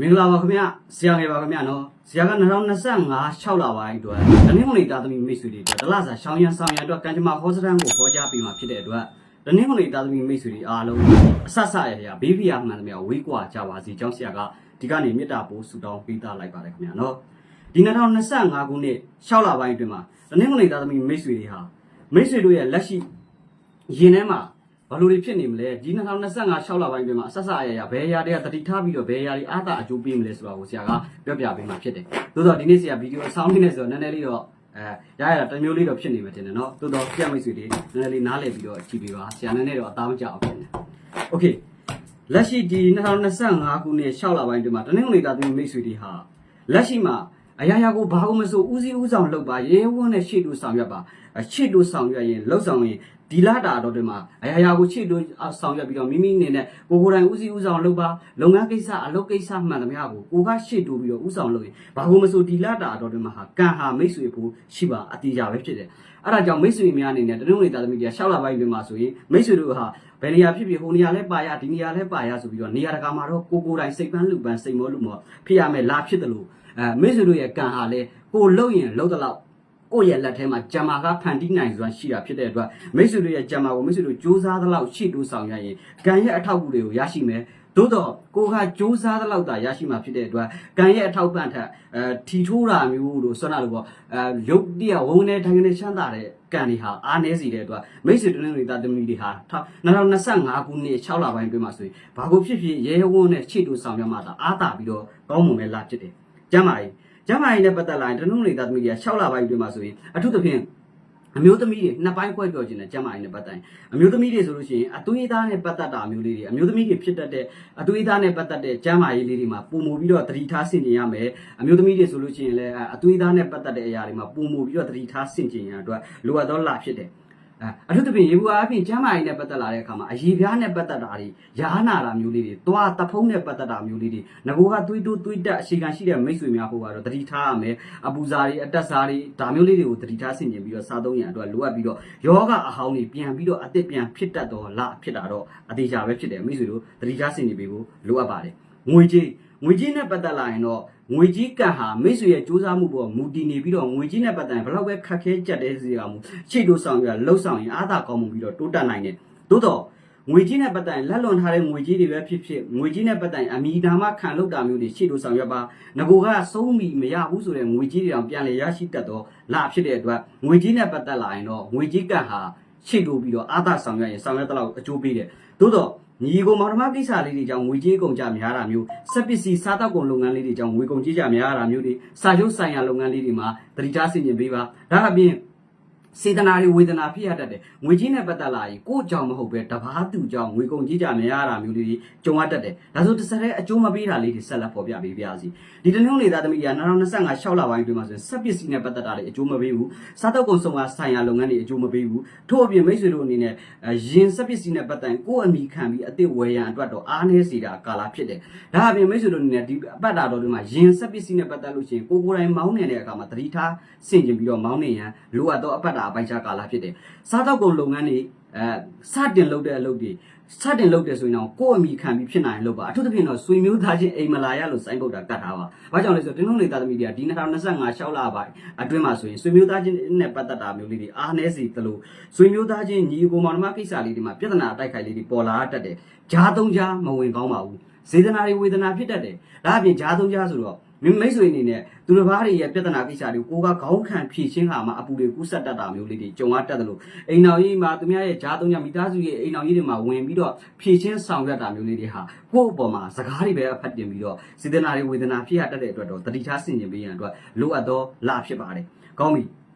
မင်္ဂလာပါခင်ဗျဆရာငယ်ပါခင်ဗျနော်ဆရာက2025 6လပိုင်းအတွက်တနင်္ဂနွေတာသမီမိတ်ဆွေတွေအတွက်တလဆာရှောင်းရန်ဆောင်ရန်အတွက်ကံကြမ္မာဟောစတန်ကိုဟောကြားပေးမှာဖြစ်တဲ့အတွက်တနင်္ဂနွေတာသမီမိတ်ဆွေတွေအားလုံးအဆက်ဆက်ရရဘေးဖီယာမှန်သမျှဝေးကွာကြပါစေကျောင်းဆရာကဒီကနေ့မေတ္တာပို့ဆုတောင်းပေးသားလိုက်ပါတယ်ခင်ဗျနော်ဒီ2025ခုနှစ်6လပိုင်းအတွင်းမှာတနင်္ဂနွေတာသမီမိတ်ဆွေတွေဟာမိတ်ဆွေတို့ရဲ့လက်ရှိရင်ထဲမှာ ဘာလို့တွေဖြစ်နေမလဲဒီ2025 6လပိုင်းအတွင်းမှာအဆက်ဆက်အရရဘယ်အရာတွေကတတိထားပြီးတော့ဘယ်အရာတွေအားသာအကျိုးပေးမလဲဆိုတာကိုဆရာကပြောပြပေးမှာဖြစ်တယ်။သို့တော့ဒီနေ့ဆရာဗီဒီယိုအဆောင်လေးနဲ့ဆိုတော့နည်းနည်းလေးတော့အဲရရတာတစ်မျိုးလေးတော့ဖြစ်နေမှာတင်တယ်နော်။သို့တော့ဆရာမိတ်ဆွေတွေနည်းနည်းလေးနားလည်ပြီးတော့ကြည့်ပေးပါ။ဆရာနည်းနည်းတော့အသားမကျအောင်ဖြစ်နေ။ Okay လက်ရှိဒီ2025ခုနှစ်6လပိုင်းအတွင်းမှာတနင်္ဂနွေသားသမီးမိတ်ဆွေတွေဟာလက်ရှိမှာ အရာရာကိုဘာလို့မဆိုဦးစီးဦးဆောင်လုပ်ပါရဲဝန်းနဲ့ရှေ့တူဆောင်ရွက်ပါအရှေ့တူဆောင်ရွက်ရင်လှုပ်ဆောင်ရင်ဒီလာတာတော့တင်မှာအရာရာကိုရှေ့တူဆောင်ရွက်ပြီးတော့မိမိအနေနဲ့ကိုကိုယ်တိုင်ဦးစီးဦးဆောင်လုပ်ပါလုပ်ငန်းကိစ္စအလုပ်ကိစ္စမှန်သမျှကိုကိုကရှေ့တူပြီးတော့ဦးဆောင်လုပ်ရင်ဘာလို့မဆိုဒီလာတာတော့တင်မှာဟာကံဟာမိတ်ဆွေဖို့ရှိပါအတိအကျပဲဖြစ်တယ်အဲ့ဒါကြောင့်မိတ်ဆွေများအနေနဲ့တနင်္ဂနွေသားသမီးတွေကရှောက်လာပိုင်းတွင်မှာဆိုရင်မိတ်ဆွေတို့ဟာဘယ်နေရာဖြစ်ဖြစ်ဟိုနေရာလဲပါရဒီနေရာလဲပါရဆိုပြီးတော့နေရာတကာမှာတော့ကိုကိုယ်တိုင်စိတ်ပန်းလူပန်းစိတ်မောလူမောဖြစ်ရမယ်လားဖြစ်တယ်လို့ အဲမိတ်ဆွေတို့ရဲ့ကံဟာလဲကိုလှုပ်ရင်လှုပ်တဲ့လောက်ကိုယ့်ရဲ့လက်ထဲမှာဂျမာကဖန်တီးနိုင်စွမ်းရှိတာဖြစ်တဲ့အတွက်မိတ်ဆွေတို့ရဲ့ဂျမာကိုမိတ်ဆွေတို့စူးစမ်းသလောက်ရှိတူဆောင်ရရင်ကံရဲ့အထောက်အကူတွေကိုရရှိမယ်သို့တော့ကိုကစူးစမ်းသလောက်သာရရှိမှာဖြစ်တဲ့အတွက်ကံရဲ့အထောက်ပံ့ထက်အဲထီထိုးတာမျိုးလို့ဆွမ်းတာလို့ပေါ့အဲရုပ်တရက်ဝုန်းနေထိုင်နေချမ်းသာတဲ့ကံတွေဟာအားနည်းစီတဲ့အတွက်မိတ်ဆွေတို့တွေတာတမီတွေဟာ2025ခုနှစ်6လပိုင်းအတွင်းမှာဆိုရင်ဘာကိုဖြစ်ဖြစ်ရဲဝုန်းနဲ့ခြေတူဆောင်ရမှသာအားတာပြီးတော့ကောင်းမွန်မဲ့လာဖြစ်တယ် ကျမ်းပါကြီးကျမ်းမာရေးနဲ့ပတ်သက်လာရင်တနုံလေးသားသမီးတွေက6လပိုင်းအတွင်းမှာဆိုရင်အထူးသဖြင့်အမျိုးသမီးတွေနှစ်ပိုင်းခွဲပြောခြင်းနဲ့ကျမ်းမာရေးနဲ့ပတ်သက်ရင်အမျိုးသမီးတွေဆိုလို့ရှိရင်အသွေးသားနဲ့ပတ်သက်တာအမျိုးလေးတွေအမျိုးသမီးတွေဖြစ်တတ်တဲ့အသွေးသားနဲ့ပတ်သက်တဲ့ကျမ်းမာရေးလေးတွေမှာပုံမူပြီးတော့သတိထားဆင်ခြင်ရမယ်အမျိုးသမီးတွေဆိုလို့ရှိရင်လည်းအသွေးသားနဲ့ပတ်သက်တဲ့အရာတွေမှာပုံမူပြီးတော့သတိထားဆင်ခြင်ရအတွက်လိုအပ်သောလဖြစ်တယ် အဲအထူးသဖြင့်ရေဘူးအားဖြင့်ကျမ်းမာရေးနဲ့ပတ်သက်လာတဲ့အခါမှာအရေးပြားနဲ့ပတ်သက်တာတွေယားနာတာမျိုးလေးတွေသွားတဖုံးနဲ့ပတ်သက်တာမျိုးလေးတွေငကိုကသွေးတိုးသွေးတက်အရှိခံရှိတဲ့မိတ်ဆွေများဖို့ကတော့တတိထားရမယ်အပူစာတွေအတက်စာတွေဒါမျိုးလေးတွေကိုတတိထားဆင်ခြင်ပြီးတော့စားသုံးရန်အတွက်လိုအပ်ပြီးတော့ယောဂအဟောင်းတွေပြန်ပြီးတော့အသစ်ပြန်ဖြစ်တတ်တော့လဖြစ်တာတော့အသေးချာပဲဖြစ်တယ်မိတ်ဆွေတို့တတိထားဆင်ခြင်ပေးဖို့လိုအပ်ပါတယ်ငွေကြေးငွေကြေးနဲ့ပတ်သက်လာရင်တော့ ငွေကြီးကံဟာမိတ်ဆွေရဲ့စူးစမ်းမှုပေါ်မူတည်နေပြီးတော့ငွေကြီးနဲ့ပတ်သက်ရင်ဘလောက်ပဲခက်ခဲကြက်တဲ့စီကမှုရှေ့တို့ဆောင်ရလှုပ်ဆောင်ရင်အားသာကောင်းမှုပြီးတော့တိုးတက်နိုင်တယ်သို့တော့ငွေကြီးနဲ့ပတ်သက်ရင်လက်လွန်ထားတဲ့ငွေကြီးတွေပဲဖြစ်ဖြစ်ငွေကြီးနဲ့ပတ်သက်ရင်အမိဒါမခံလောက်တာမျိုးတွေရှေ့တို့ဆောင်ရွက်ပါငကိုကဆုံးမီမရဘူးဆိုတဲ့ငွေကြီးတွေအောင်ပြန်လည်ရရှိတတ်တော့လာဖြစ်တဲ့အတွက်ငွေကြီးနဲ့ပတ်သက်လာရင်တော့ငွေကြီးကံဟာရှေ့တို့ပြီးတော့အားသာဆောင်ရွက်ရင်ဆောင်ရွက်တဲ့လောက်အကျိုးပေးတယ်သို့တော့ ညီကိုမောင်နှမကိစ္စလေးတွေကြောင့်ငွေကြေးကုန်ကြများတာမျိုးစက်ပစ္စည်းစားတောက်ကုန်လုပ်ငန်းလေးတွေကြောင့်ငွေကုန်ကြေးကြများတာမျိုးတွေစာချုပ်ဆိုင်ရာလုပ်ငန်းလေးတွေမှာတတိထားဆင်ခြင်ပေးပါဒါအပြင် စေတနာတွေဝေဒနာဖြစ်ရတတ်တယ်ငွေကြီးနဲ့ပတ်သက်လာရင်ကိုယ့်ကြောင့်မဟုတ်ပဲတပားသူကြောင့်ငွေကုန်ကြေးကြများတာမျိုးတွေကြုံရတတ်တယ်ဒါဆိုတစ်စက်တည်းအကျိုးမပေးတာလေးတွေဆက်လက်ပေါ်ပြပေးပါစီဒီတနင်္ဂနွေသားသမီးက2025 6လပိုင်းအတွင်းမှာဆိုရင်စက်ပစ္စည်းနဲ့ပတ်သက်တာတွေအကျိုးမပေးဘူးစားတောက်ကုန်ဆောင်ရာဆိုင်ရာလုပ်ငန်းတွေအကျိုးမပေးဘူးထို့အပြင်မိတ်ဆွေတို့အနေနဲ့ရင်စက်ပစ္စည်းနဲ့ပတ်သက်ရင်ကိုယ့်အမိခံပြီးအစ်စ်ဝယ်ရန်အတွက်တော့အားနည်းစေတာကာလဖြစ်တယ်ဒါအပြင်မိတ်ဆွေတို့အနေနဲ့ဒီအပတ်တာတော်တွေမှာရင်စက်ပစ္စည်းနဲ့ပတ်သက်လို့ရှိရင်ကိုကိုယ်တိုင်မောင်းနေတဲ့အခါမှာသတိထားဆင်ခြင်ပြီးတော့မောင်းနေရန်လိုအပ်သောအပတ်တာအပိုင်းခြားကာလဖြစ်တယ်စားတောက်ကုန်လုပ်ငန်းတွေအဲစတင်လုပ်တဲ့အလုပ်တွေစတင်လုပ်တယ်ဆိုရင်တော့ကိုယ့်အမိခံပြီးဖြစ်နိုင်လို့ပါအထူးသဖြင့်တော့ဆွေမျိုးသားချင်းအိမ်မလာရလို့စိုင်းပုတ်တာကတ်ထားပါ။ဘာကြောင့်လဲဆိုတော့တင်းလုံးနေသားသမီးတွေကဒီ2025ရှောက်လာပိုင်းအတွင်းမှာဆိုရင်ဆွေမျိုးသားချင်းနဲ့ပတ်သက်တာမျိုးလေးတွေအားနည်းစီသလိုဆွေမျိုးသားချင်းညီကိုမောင်နှမကိစ္စလေးတွေမှာပြဿနာအတိုက်ခိုက်လေးတွေပေါ်လာတတ်တယ်။ဂျားသုံးဂျားမဝင်ကောင်းပါဘူး။စေတနာတွေဝေဒနာဖြစ်တတ်တယ်။ဒါအပြင်ဂျားသုံးဂျားဆိုတော့ မိမိတ်ဆွေအနေနဲ့သူတစ်ပါးတွေရဲ့ပြဿနာကိစ္စတွေကိုကိုကခေါင်းခံဖြည့်ချင်းဟာမှာအပူတွေကူးဆက်တတ်တာမျိုးလေးတွေကြုံရတတ်တယ်လို့အိမ်တော်ကြီးမှာသူများရဲ့ဂျားသုံးဂျားမိသားစုရဲ့အိမ်တော်ကြီးတွေမှာဝင်ပြီးတော့ဖြည့်ချင်းဆောင်ရွက်တာမျိုးလေးတွေဟာကိုယ့်အပေါ်မှာစကားတွေပဲအဖတ်တင်ပြီးတော့စေတနာတွေဝေဒနာဖြစ်ရတတ်တဲ့အတွက်တော့တတိထားဆင်ခြင်ပေးရန်အတွက်လိုအပ်သောလဖြစ်ပါတယ်။ကောင်းပြီ။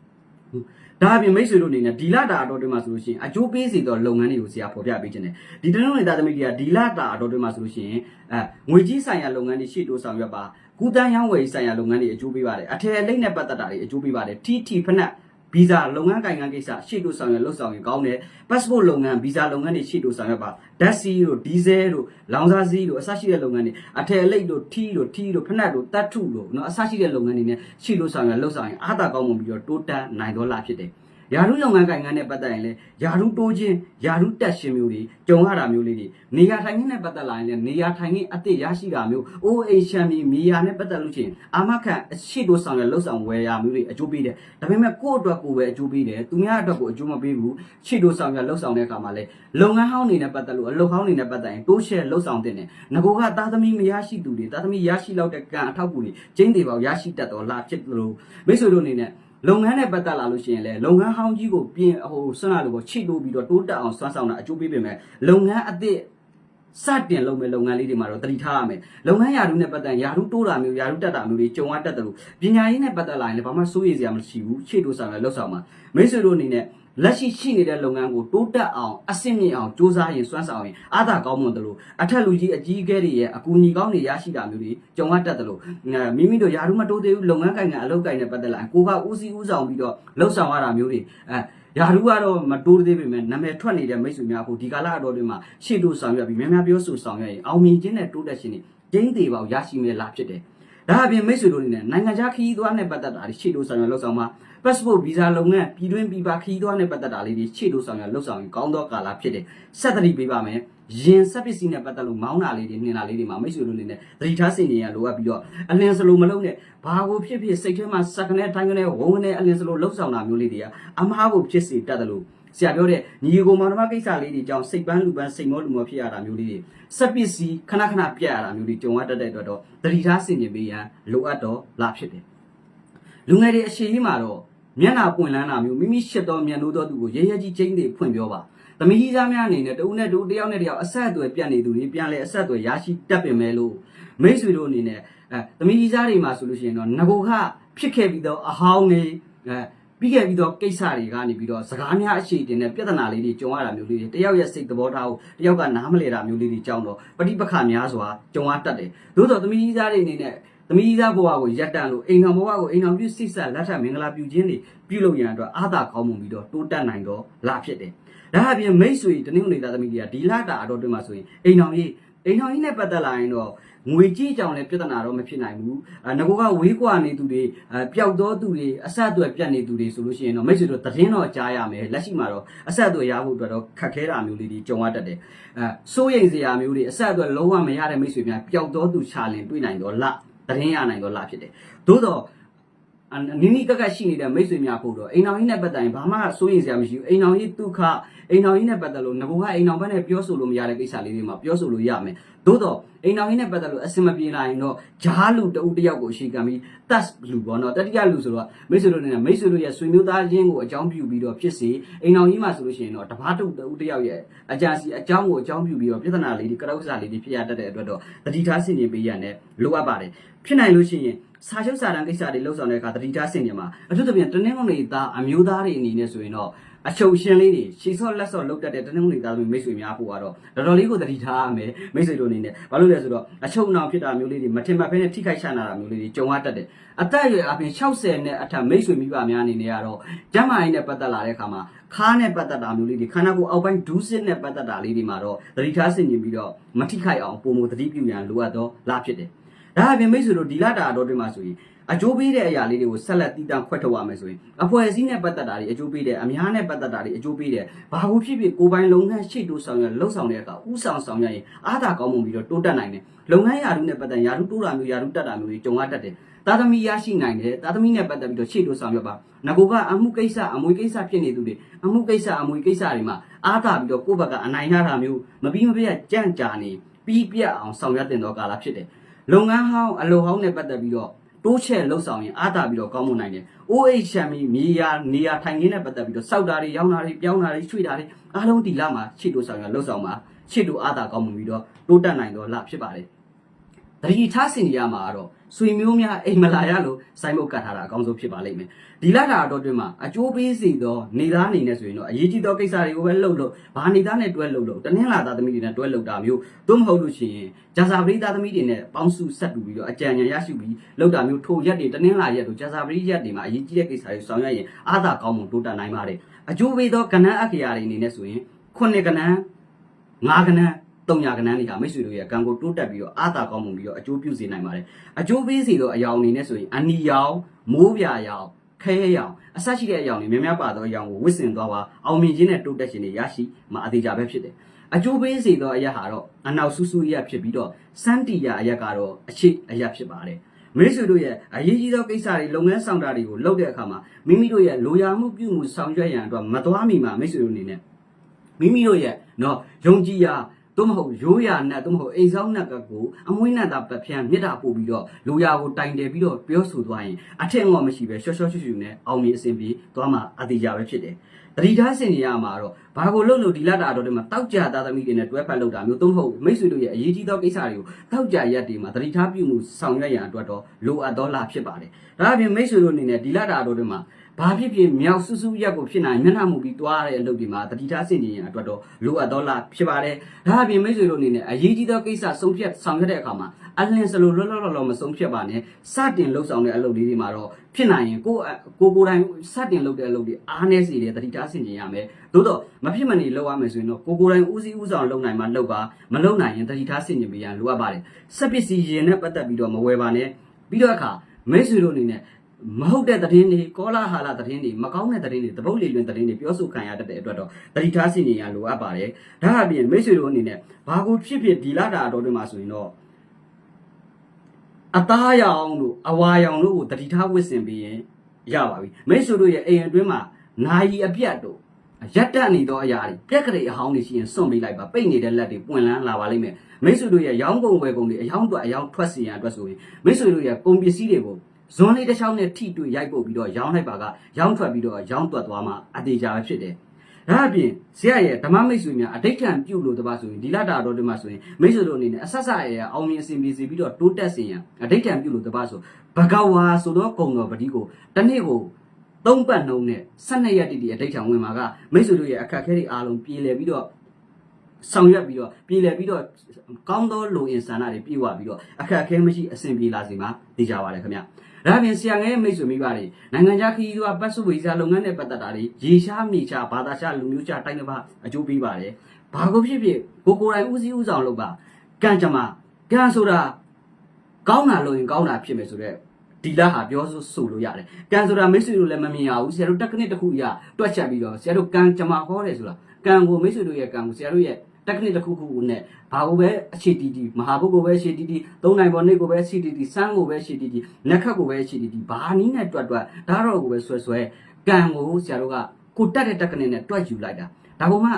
ဒါအပြင်မိတ်ဆွေတို့အနေနဲ့ဒီလတာအတော်တွင်မှာဆိုလို့ရှိရင်အကျိုးပေးစေသောလုပ်ငန်းတွေကိုဆရာဖော်ပြပေးခြင်းတယ်ဒီတနင်္ဂနွေသားသမီးတွေကဒီလတာအတော်တွင်မှာဆိုလို့ရှိရင်အဲငွေကြီးဆိုင်ရာလုပ်ငန်းတွေရှေ့တိုးဆောင်ရွက်ပါ ကူတန်းရောင်းဝယ်ဆိုင်ရာလုပ်ငန်းတွေအကျိုးပေးပါတယ်အထယ်လိမ့်နဲ့ပတ်သက်တာတွေအကျိုးပေးပါတယ်တီတီဖနက်ဗီဇာလုပ်ငန်းကိုင်ငန်းကိစ္စရှေ့တို့ဆောင်ရွက်လုပ်ဆောင်ရင်ကောင်းတယ်ပတ်စပို့လုပ်ငန်းဗီဇာလုပ်ငန်းတွေရှေ့တို့ဆောင်ရွက်ပါဓာတ်ဆီတို့ဒီဇယ်တို့လောင်စာဆီတို့အစရှိတဲ့လုပ်ငန်းတွေအထယ်လိပ်တို့ထီးတို့ထီးတို့ဖနက်တို့တတ်ထုတို့နော်အစရှိတဲ့လုပ်ငန်းတွေနဲ့ရှေ့တို့ဆောင်ရွက်လုပ်ဆောင်ရင်အားသာကောင်းမှုပြီးတော့တိုးတက်နိုင်တော့လာဖြစ်တယ် ယာရုလုပ်ငန်းကိုင်ငန်းနဲ့ပတ်သက်ရင်လည်းယာရုတိုးခြင်းယာရုတက်ရှင်မျိုးတွေကြုံရတာမျိုးလေးတွေနေရာထိုင်ခင်းနဲ့ပတ်သက်လာရင်လည်းနေရာထိုင်ခင်းအသစ်ရရှိတာမျိုးအိုးအိမ်ရှမ်းပြည်မြေယာနဲ့ပတ်သက်လို့ချင်းအာမခံအရှိတိုးဆောင်ရလှုပ်ဆောင်ဝယ်ရမျိုးတွေအကျိုးပေးတယ်ဒါပေမဲ့ကိုယ့်အတွက်ကိုယ်ပဲအကျိုးပေးတယ်သူများအတွက်ကိုအကျိုးမပေးဘူးရှိတိုးဆောင်ရလှုပ်ဆောင်တဲ့အခါမှာလည်းလုပ်ငန်းဟောင်းနေနဲ့ပတ်သက်လို့အလုပ်ဟောင်းနေနဲ့ပတ်သက်ရင်တိုးရှယ်လှုပ်ဆောင်တဲ့တယ်ငကိုကသားသမီးမရရှိသူတွေသားသမီးရရှိလောက်တဲ့ကံအထောက်အကူတွေကျင်းသေးပေါက်ရရှိတတ်တော်လာဖြစ်လို့မိတ်ဆွေတို့အနေနဲ့ လုပ်ငန်းနဲ့ပတ်သက်လာလို့ရှိရင်လည်းလုပ်ငန်းဟောင်းကြီးကိုပြင်ဟိုဆွမ်းလာလို့ကိုချိတိုးပြီးတော့တိုးတက်အောင်ဆွမ်းဆောင်တာအကျိုးပေးပေမဲ့လုပ်ငန်းအသစ်စတင်လုပ်မဲ့လုပ်ငန်းလေးတွေမှာတော့တတိထားရမယ်လုပ်ငန်းယာရုနဲ့ပတ်သက်ရင်ယာရုတိုးတာမျိုးယာရုတက်တာမျိုးတွေကြုံရတတ်တယ်လို့ပညာရေးနဲ့ပတ်သက်လာရင်လည်းဘာမှစိုးရိမ်စရာမရှိဘူးချိတိုးဆောင်လည်းလှုပ်ဆောင်မှာမိတ်ဆွေတို့အနေနဲ့ လက်ရှိရှိနေတဲ့လုပ်ငန်းကိုတိုးတက်အောင်အဆင့်မြင့်အောင်စူးစမ်းရင်စွမ်းဆောင်ရင်အားသာကောင်းမွန်တယ်လို့အထက်လူကြီးအကြီးအကဲတွေရဲ့အကူအညီကောင်းတွေရရှိတာမျိုးတွေကြုံရတတ်တယ်လို့မိမိတို့ယာရုမတိုးသေးဘူးလုပ်ငန်းကိုင်ကအလုပ်ကိုင်နဲ့ပတ်သက်လာရင်ကိုကဦးစီးဦးဆောင်ပြီးတော့လှုပ်ဆောင်ရတာမျိုးတွေအဲယာရုကတော့မတိုးသေးပေမဲ့နာမည်ထွက်နေတဲ့မိတ်ဆွေများအခုဒီကာလအတော်တွေမှာရှေ့တို့ဆောင်ရွက်ပြီးများများပြောဆိုဆောင်ရွက်ရင်အောင်မြင်ခြင်းနဲ့တိုးတက်ခြင်းတွေကျင်းသေးပါရရှိမယ်လားဖြစ်တယ်ဒါအပြင်မိတ်ဆွေတို့အနေနဲ့နိုင်ငံခြားခရီးသွားနဲ့ပတ်သက်တာတွေရှေ့တို့ဆောင်ရွက်လှုပ်ဆောင်မှာ passport visa လုပ်ငန်းပြည်တွင်းပြည်ပခရီးသွားနဲ့ပတ်သက်တာလေးတွေရှေ့တို့ဆောင်ရွက်လှုပ်ဆောင်ရင်ကောင်းသောကာလဖြစ်တယ်ဆက်သတိပေးပါမယ်ရင်ဆက်ပစ္စည်းနဲ့ပတ်သက်လို့မောင်းတာလေးတွေနှင်တာလေးတွေမှာမိတ်ဆွေတို့အနေနဲ့သတိထားစင်နေရလိုအပ်ပြီးတော့အလင်းစလိုမလုံးနဲ့ဘာကိုဖြစ်ဖြစ်စိတ်ထဲမှာစက်ကနေတိုင်းကနေဝုန်းကနေအလင်းစလိုလှုပ်ဆောင်တာမျိုးလေးတွေကအမားကိုဖြစ်စေတတ်တယ်လို့ဆရာပြောတဲ့ညီကိုမောင်နှမကိစ္စလေးတွေကြောင့်စိတ်ပန်းလူပန်းစိတ်မောလူမောဖြစ်ရတာမျိုးလေးတွေစက်ပစ္စည်းခဏခဏပြတ်ရတာမျိုးတွေကြုံရတတ်တဲ့အတွက်တော့သတိထားစင်နေပေးရန်လိုအပ်တော့လာဖြစ်တယ်လူငယ်တွေအရှိကြီးမှာတော့ မျက်နှာပွင့်လန်းတာမျိုးမိမိရှစ်တော်မျက်နှာတော်သူကိုရဲရဲကြီးချင်းတွေဖွင့်ပြောပါသမီးကြီးသားများအနေနဲ့တဦးနဲ့တဦးတယောက်နဲ့တယောက်အဆက်အသွယ်ပြတ်နေသူတွေပြန်လဲအဆက်အသွယ်ရရှိတတ်ပင်မဲ့လို့မိတ်ဆွေတို့အနေနဲ့အဲသမီးကြီးသားတွေမှာဆိုလို့ရှိရင်တော့ငကိုကဖြစ်ခဲ့ပြီးတော့အဟောင်းနေအဲပြီးခဲ့ပြီးတော့ကိစ္စတွေကနေပြီးတော့စကားများအရှိတင်တဲ့ပြဿနာလေးတွေကြုံရတာမျိုးလေးတွေတယောက်ရဲ့စိတ်သဘောထားကိုတယောက်ကနားမလဲတာမျိုးလေးတွေကြောင်းတော့ပဋိပက္ခများစွာကြုံရတတ်တယ်သို့တော့သမီးကြီးသားတွေအနေနဲ့ သမီးသားဘဝကိုရပ်တန့်လို့အိမ်တော်ဘဝကိုအိမ်တော်ပြုစိတ်ဆက်လက်ထပ်မင်္ဂလာပြုခြင်းတွေပြုလုပ်ရန်အတွက်အားသာကောင်းမှုပြီးတော့တိုးတက်နိုင်တော့လာဖြစ်တယ်။ဒါအပြင်မိတ်ဆွေတနင်္ဂနွေသားသမီးတွေကဒီလတာအတော်တွင်မှာဆိုရင်အိမ်တော်ကြီးအိမ်တော်ကြီးနဲ့ပတ်သက်လာရင်တော့ငွေကြီးကြောင်လည်းပြဿနာတော့မဖြစ်နိုင်ဘူး။အဲငကိုကဝေးကွာနေသူတွေအဲပျောက်သောသူတွေအဆက်အသွယ်ပြတ်နေသူတွေဆိုလို့ရှိရင်တော့မိတ်ဆွေတို့သတင်းတော့ကြားရမယ်လက်ရှိမှာတော့အဆက်အသွယ်ရဖို့အတွက်တော့ခက်ခဲတာမျိုးလေးတွေကြုံရတတ်တယ်။အဲစိုးရိမ်စရာမျိုးတွေအဆက်အသွယ်လုံးဝမရတဲ့မိတ်ဆွေများပျောက်သောသူချလင်တွေ့နိုင်တော့လ သတင်းရနိုင်တော့လာဖြစ်တယ်။သို့တော့အ နိနိကကရှိနေတဲ့မိတ်ဆွေများဖို့တော့အိမ်အောင်ကြီးနဲ့ပတ်သက်ရင်ဘာမှစိုးရိမ်စရာမရှိဘူး။အိမ်အောင်ကြီးဒုက္ခအိမ်အောင်ကြီးနဲ့ပတ်သက်လို့ငကောကအိမ်အောင်ဘက်နဲ့ပြောဆိုလို့မရတဲ့ကိစ္စလေးတွေမှာပြောဆိုလို့ရမယ်။သို့တော့အိမ်အောင်ကြီးနဲ့ပတ်သက်လို့အစင်မပြေလာရင်တော့ဂျားလူတဦးတစ်ယောက်ကိုအရှိကံပြီးတတ်လူပေါ့နော်တတိယလူဆိုတော့မိတ်ဆွေတို့နဲ့မိတ်ဆွေတို့ရဲ့ဆွေမျိုးသားချင်းကိုအကြောင်းပြုပြီးတော့ဖြစ်စေအိမ်အောင်ကြီးမှာဆိုလို့ရှိရင်တော့တပားတုတ်တဦးတစ်ယောက်ရဲ့အကြံစီအကြောင်းကိုအကြောင်းပြုပြီးတော့ပြဿနာလေးတွေကရုပ်စာလေးတွေဖြစ်ရတတ်တဲ့အတွက်တော့တတိထားဆင်ခြင်ပေးရတဲ့လိုအပ်ပါတယ်ဖြစ်နိုင်လို့ရှိရင် စာချုပ်စာတမ်းကိစ္စတွေလှုပ်ဆောင်တဲ့အခါတတိထားဆင်ခြင်မှာအထူးသဖြင့်တနင်္ဂနွေသားအမျိုးသားတွေအနေနဲ့ဆိုရင်တော့အချုပ်ရှင်လေးတွေရှီဆော့လက်ဆော့လုတ်တတ်တဲ့တနင်္ဂနွေသားသမီးမိတ်ဆွေများဖို့ကတော့တော်တော်လေးကိုတတိထားရမယ်မိတ်ဆွေတို့အနေနဲ့ဘာလို့လဲဆိုတော့အချုပ်နှောင်ဖြစ်တာမျိုးလေးတွေမထင်မှတ်ဖဲနဲ့ထိခိုက်ချနာတာမျိုးလေးတွေကြုံရတတ်တယ်အသက်အရွယ်အပြင်60နဲ့အထက်မိတ်ဆွေမိဘများအနေနဲ့ကတော့ကျန်းမာရေးနဲ့ပတ်သက်လာတဲ့အခါမှာခါးနဲ့ပတ်သက်တာမျိုးလေးတွေခန္ဓာကိုယ်အောက်ပိုင်းဒူးစစ်နဲ့ပတ်သက်တာလေးတွေမှာတော့တတိထားဆင်ခြင်ပြီးတော့မထိခိုက်အောင်ပုံမသတိပြုရန်လိုအပ်တော့လာဖြစ်တယ် ဒါအပြင်မိတ်ဆွေတို့ဒီလတာတော့တွင်မှာဆိုရင်အကျိုးပေးတဲ့အရာလေးတွေကိုဆက်လက်တည်တံ့ခွက်ထုတ်ရမယ်ဆိုရင်အဖွဲ့အစည်းနဲ့ပတ်သက်တာတွေအကျိုးပေးတယ်အများနဲ့ပတ်သက်တာတွေအကျိုးပေးတယ်ဘာလို့ဖြစ်ဖြစ်ကိုယ်ပိုင်လုပ်ငန်းရှိတိုးဆောင်ရလှုပ်ဆောင်တဲ့အခါဥဆောင်ဆောင်ရရင်အားသာကောင်းမှုပြီးတော့တိုးတက်နိုင်တယ်လုပ်ငန်းယာရုနဲ့ပတ်သက်ယာရုတိုးတာမျိုးယာရုတက်တာမျိုးတွေကြုံရတတ်တယ်သားသမီးရရှိနိုင်တယ်သားသမီးနဲ့ပတ်သက်ပြီးတော့ရှေ့တိုးဆောင်ရွက်ပါငကိုကအမှုကိစ္စအမွေကိစ္စဖြစ်နေသူတွေအမှုကိစ္စအမွေကိစ္စတွေမှာအားသာပြီးတော့ကိုယ့်ဘက်ကအနိုင်ရတာမျိုးမပြီးမပြတ်ကြန့်ကြာနေပြီးပြတ်အောင်ဆောင်ရွက်တင်တော့ကာလဖြစ်တယ် လုပ်ငန်းဟောင်းအလုပ်ဟောင်းနဲ့ပတ်သက်ပြီးတော့တိုးချဲ့လှုပ်ဆောင်ရင်အားတာပြီးတော့ကောင်းမွန်နိုင်တယ်။ OH ရှမ်းမီမြေယာနေယာထိုင်ခင်းနဲ့ပတ်သက်ပြီးတော့စောက်တာတွေရောင်းတာတွေပြောင်းတာတွေရွှေ့တာတွေအားလုံးဒီလမှာချစ်တိုးဆောင်ရလှုပ်ဆောင်မှာချစ်တိုးအားတာကောင်းမွန်ပြီးတော့တိုးတက်နိုင်တော့လဖြစ်ပါတယ်။ တတိထားစင်ရမှာကတော့ဆွေမျိုးများအိမ်မလာရလို့စိုင်းမုတ်ကတ်ထားတာအကောင်းဆုံးဖြစ်ပါလိမ့်မယ်။ဒီလတာတော့တွင်မှာအကျိုးပေးစီသောနေသားအနေနဲ့ဆိုရင်တော့အရေးကြီးသောကိစ္စတွေကိုပဲလှုပ်လို့ဘာနေသားနဲ့တွဲလှုပ်လို့တနင်္လာသားသမီးတွေနဲ့တွဲလှုပ်တာမျိုးသို့မဟုတ်လို့ရှိရင်ဂျာစာပရိသားသမီးတွေနဲ့ပေါင်းစုဆက်တူပြီးတော့အကြံဉာဏ်ရရှိပြီးလှုပ်တာမျိုးထိုရက်တွေတနင်္လာရက်တို့ဂျာစာပရိရက်တွေမှာအရေးကြီးတဲ့ကိစ္စတွေဆောင်ရွက်ရင်အားသာကောင်းမှုတိုးတက်နိုင်ပါတယ်။အကျိုးပေးသောကဏ္ဍအခရာတွေအနေနဲ့ဆိုရင်ခုနှစ်ကဏ္ဍငါးကဏ္ဍ တုံညာကဏ္ဍတွေကမိတ်ဆွေတို့ရဲ့ကံကိုတိုးတက်ပြီးတော့အားသာကောင်းမှုပြီးတော့အကျိုးပြုစေနိုင်ပါတယ်။အကျိုးပေးစီသောအယောင်အနေနဲ့ဆိုရင်အနီရောင်မိုးပြာရောင်ခဲရဲရောင်အဆက်ရှိတဲ့အရောင်တွေများများပါသောအရောင်ကိုဝစ်စင်သွားပါအောင်မြင်ခြင်းနဲ့တိုးတက်ခြင်းတွေရရှိမှာအသေးကြပဲဖြစ်တယ်အကျိုးပေးစေသောအရက်ဟာတော့အနောက်ဆူဆူအရက်ဖြစ်ပြီးတော့စန်တီယာအရက်ကတော့အခြေအရက်ဖြစ်ပါတယ်မိတ်ဆွေတို့ရဲ့အရေးကြီးသောကိစ္စတွေလုပ်ငန်းဆောင်တာတွေကိုလုပ်တဲ့အခါမှာမိမိတို့ရဲ့လိုရာမှုပြုမှုဆောင်ရွက်ရန်အတွက်မသွားမီမှာမိတ်ဆွေတို့အနေနဲ့မိမိတို့ရဲ့နော်ယုံကြည်ရာ သို့မဟုတ်ရိုးရာနဲ့သို့မဟုတ်အိမ်ဆောင်နဲ့ကကိုအမွှေးနဲ့သာပဖြန်းမြစ်တာပို့ပြီးတော့လိုရာကိုတိုင်တယ်ပြီးတော့ပြောဆိုသွားရင်အထက်ငေါမရှိပဲရှော့ရှော့ရှူရှူနဲ့အောင်မြင်အဆင်ပြေသွားမှာအသေးကြပဲဖြစ်တယ်တတိထားစင်နေရမှာတော့ဘာကိုလှုပ်လို့ဒီလတာတော့ဒီမှာတောက်ကြသားသမီးတွေနဲ့တွဲဖက်လုပ်တာမျိုးသို့မဟုတ်မိတ်ဆွေတို့ရဲ့အရေးကြီးသောကိစ္စတွေကိုတောက်ကြရက်တွေမှာတတိထားပြုမှုဆောင်ရွက်ရန်အတွက်တော့လိုအပ်သောလာဖြစ်ပါတယ်ဒါအပြင်မိတ်ဆွေတို့အနေနဲ့ဒီလတာတော့ဒီမှာ ဘာဖြစ်ဖြစ်မြောက်ဆူဆူရက်ကိုဖြစ်နိုင်မျက်နှာမူပြီးတွားတဲ့အလုပ်တွေမှာတတိထားစင်နေရန်အတွက်တော့လိုအပ်သောလာဖြစ်ပါတယ်ဒါအပြင်မိတ်ဆွေတို့အနေနဲ့အရေးကြီးသောကိစ္စဆုံးဖြတ်ဆောင်ရွက်တဲ့အခါမှာအလင်းစလိုလောလောလောလောမဆုံးဖြတ်ပါနဲ့စတင်လှုပ်ဆောင်တဲ့အလုပ်လေးတွေမှာတော့ဖြစ်နိုင်ရင်ကိုကိုကိုတိုင်းစတင်လုပ်တဲ့အလုပ်တွေအားနည်းစေတယ်တတိထားစင်ကြင်ရမယ်သို့တော့မဖြစ်မနေလုပ်ရမယ်ဆိုရင်တော့ကိုကိုတိုင်းဦးစီးဦးဆောင်လုပ်နိုင်မှလုပ်ပါမလုပ်နိုင်ရင်တတိထားစင်ကြင်ပေးရန်လိုအပ်ပါတယ်စက်ပစ္စည်းရင်နဲ့ပတ်သက်ပြီးတော့မဝယ်ပါနဲ့ပြီးတော့အခါမိတ်ဆွေတို့အနေနဲ့ မဟုတ်တဲ့သတင်းတွေကောလာဟာလာသတင်းတွေမကောင်းတဲ့သတင်းတွေတပုတ်လီလွင်သတင်းတွေပြောဆိုခံရတတ်တဲ့အတွက်တော့တတိထားစင်ကြင်ရန်လိုအပ်ပါတယ်ဒါအပြင်မိတ်ဆွေတို့အနေနဲ့ဘာကိုဖြစ်ဖြစ်ဒီလာတာတော်တွေမှာဆိုရင်တော့အသားရောင်တို့အဝါရောင်တို့ကိုတတိထားဝစ်စင်ပြီးရင်ရပါပြီမိတ်ဆွေတို့ရဲ့အိမ်အတွင်းမှာနာယီအပြတ်တို့ရက်တက်နေသောအရာတွေပြက်ကလေးအဟောင်းတွေရှိရင်စွန့်ပေးလိုက်ပါပိတ်နေတဲ့လက်တွေပွင့်လန်းလာပါလိမ့်မယ်မိတ်ဆွေတို့ရဲ့ရောင်းကုန်ဝယ်ကုန်တွေအယောင်းအတွက်အယောင်းထွက်စီရန်အတွက်ဆိုရင်မိတ်ဆွေတို့ရဲ့ကုန်ပစ္စည်းတွေကို ဇွန်လေးတစ်ချောင်းနဲ့ထိတွေ့ရိုက်ပုတ်ပြီးတော့ရောင်းလိုက်ပါကရောင်းထွက်ပြီးတော့ရောင်းသွက်သွားမှအသေးချာပဲဖြစ်တယ်ဒါအပြင်ဆရာရဲ့ဓမ္မမိတ်ဆွေများအဋိဋ္ဌံပြုလို့တပါဆိုရင်ဒီလတာတော်ဒီမှာဆိုရင်မိတ်ဆွေတို့အနေနဲ့အဆက်ဆက်ရဲ့အောင်မြင်အစီအပြေစီပြီးတော့တိုးတက်စေရန်အဋိဋ္ဌံပြုလို့တပါဆိုဘဂဝါဆိုတော့ဂုံတော်ပတိကိုတစ်နေ့ကိုသုံးပတ်နှုံးနဲ့12ရက်တိတိအဋိဋ္ဌံဝင်မှာကမိတ်ဆွေတို့ရဲ့အခက်အခဲတွေအားလုံးပြေလည်ပြီးတော့ဆောင်ရွက်ပြီးတော့ပြေလည်ပြီးတော့ကောင်းသောလူအင်ဆန္ဒတွေပြေဝပြီးတော့အခက်အခဲမရှိအဆင်ပြေလာစေမှာသိကြပါလေခင်ဗျာ ဒါပြင်ဆရာငယ်ရဲ့မိတ်ဆွေမိဘတွေနိုင်ငံခြားခရီးသွားပတ်စုဝေးစားလုပ်ငန်းနဲ့ပတ်သက်တာတွေရေရှားမြေချဘာသာရှားလူမျိုးချတိုင်းတစ်ပါးအကျိုးပေးပါတယ်ဘာကိုဖြစ်ဖြစ်ကိုကိုယ်တိုင်ဦးစီးဦးဆောင်လုပ်ပါကံကြမ္မာကံဆိုတာကောင်းတာလုပ်ရင်ကောင်းတာဖြစ်မယ်ဆိုတော့ဒီလားဟာပြောဆိုဆိုလို့ရတယ်ကံဆိုတာမိတ်ဆွေတို့လည်းမမြင်ရဘူးဆရာတို့တက်ကနစ်တစ်ခုရတွက်ချက်ပြီးတော့ဆရာတို့ကံကြမ္မာဟောတယ်ဆိုတာကံကိုမိတ်ဆွေတို့ရဲ့ကံကိုဆရာတို့ရဲ့ တက်ကနစ်တစ်ခုခုနဲ့ဘာကိုပဲအခြေတီတီမဟာဘုတ်ကိုပဲအခြေတီတီသုံးနိုင်ပေါ်နေကိုပဲအခြေတီတီစမ်းကိုပဲအခြေတီတီလက်ခတ်ကိုပဲအခြေတီတီဘာနည်းနဲ့တွက်တွက်ဒါတော့ကိုပဲဆွဲဆွဲကံကိုဆရာတို့ကကိုတက်တဲ့တက်ကနစ်နဲ့တွက်ယူလိုက်တာဒါပုံမှ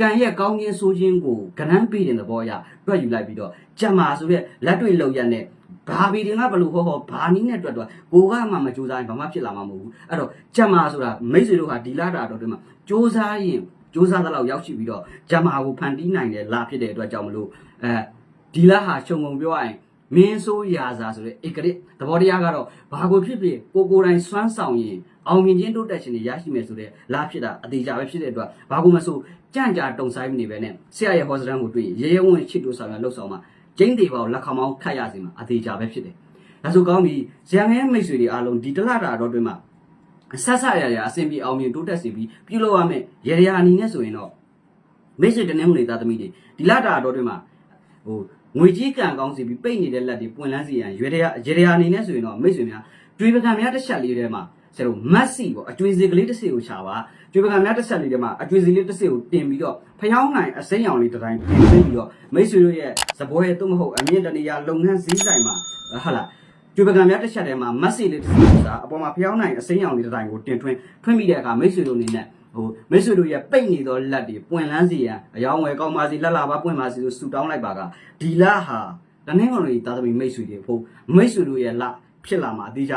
ကံရဲ့ကောင်းခြင်းဆိုးခြင်းကိုကဏ္ဍပေးတဲ့သဘောအရတွက်ယူလိုက်ပြီးတော့ကြံမာဆိုတဲ့လက်တွေ့လောက်ရက်နဲ့ဘာဘီတင်ကဘလို့ဟောဟောဘာနည်းနဲ့တွက်တွက်ကိုကမှမကြိုးစားရင်ဘာမှဖြစ်လာမှာမဟုတ်ဘူးအဲ့တော့ကြံမာဆိုတာမိတ်ဆွေတို့ဟာဒီလာတာတော့ဒီမှာကြိုးစားရင် စူးစမ်းသလောက်ရောက်ရှိပြီးတော့ဂျမာကိုဖန်တီးနိုင်တဲ့လာဖြစ်တဲ့အတွက်ကြောင့်မလို့အဲဒီလာဟာခြုံငုံပြောရရင်မင်းဆိုးရာဇာဆိုတဲ့ဧကရစ်သဘောတရားကတော့ဘာကိုဖြစ်ဖြစ်ကိုကိုယ်တိုင်စွမ်းဆောင်ရင်အောင်မြင်ခြင်းတိုးတက်ခြင်းတွေရရှိမယ်ဆိုတဲ့လာဖြစ်တာအသေးချာပဲဖြစ်တဲ့အတွက်ဘာကိုမဆိုကြံ့ကြာတုံဆိုင်မနေပဲနဲ့ဆရာရဲ့ဟောစတန်ကိုတွေ့ရေရဲဝံ့ချစ်တို့ဆောင်ရလှုပ်ဆောင်မှာကျင်းသေးပါကိုလက်ခေါင်းမောင်းခတ်ရစီမှာအသေးချာပဲဖြစ်တယ်ဒါဆိုကောင်းပြီဇံငယ်မိတ်ဆွေတွေအားလုံးဒီတလတာတော့တွင်မှာ ဆက်ဆက်ရရအဆင်ပြေအောင်မြင်တိုးတက်စေပြီးပြုလုပ်ရမယ်ရေရအနေနဲ့ဆိုရင်တော့မိတ်ဆွေတနေမှုနေသားသမီးတွေဒီလတာတော့တွင်မှာဟိုငွေကြီးကံကောင်းစီပြီးပိတ်နေတဲ့လက်တွေပွင့်လန်းစီရန်ရွေရရေရအနေနဲ့ဆိုရင်တော့မိတ်ဆွေများကျွေးပကံများတစ်ချက်လေးထဲမှာဆရာတို့မတ်စီပေါ့အကျွေးစီကလေးတစ်စီကိုချပါကျွေးပကံများတစ်ချက်လေးထဲမှာအကျွေးစီလေးတစ်စီကိုတင်ပြီးတော့ဖျောင်းနိုင်အစိမ်းရောင်လေးတစ်တိုင်းတင်ပြီးတော့မိတ်ဆွေတို့ရဲ့သဘောရဲ့သို့မဟုတ်အမြင့်တနေရာလုပ်ငန်းစည်းဆိုင်မှာဟာလား ကျွေပကံများတစ်ချက်ထဲမှာမတ်စီလေးတစ်စီကိုစားအပေါ်မှာဖျောင်းနိုင်အစိမ်းရောင်လေးတစ်တိုင်းကိုတင်ထွင်းထွင်းပြီးတဲ့အခါမိတ်ဆွေတို့အနေနဲ့ဟိုမိတ်ဆွေတို့ရဲ့ပိတ်နေသောလက်တွေပွင့်လန်းစီရန်အယောင်းဝယ်ကောင်းပါစီလက်လာပါပွင့်ပါစီလို့ဆူတောင်းလိုက်ပါကဒီလဟာတနင်္ဂနွေသားသမီးမိတ်ဆွေတွေဖို့မိတ်ဆွေတို့ရဲ့လဖြစ်လာမှာအသေးချာပဲ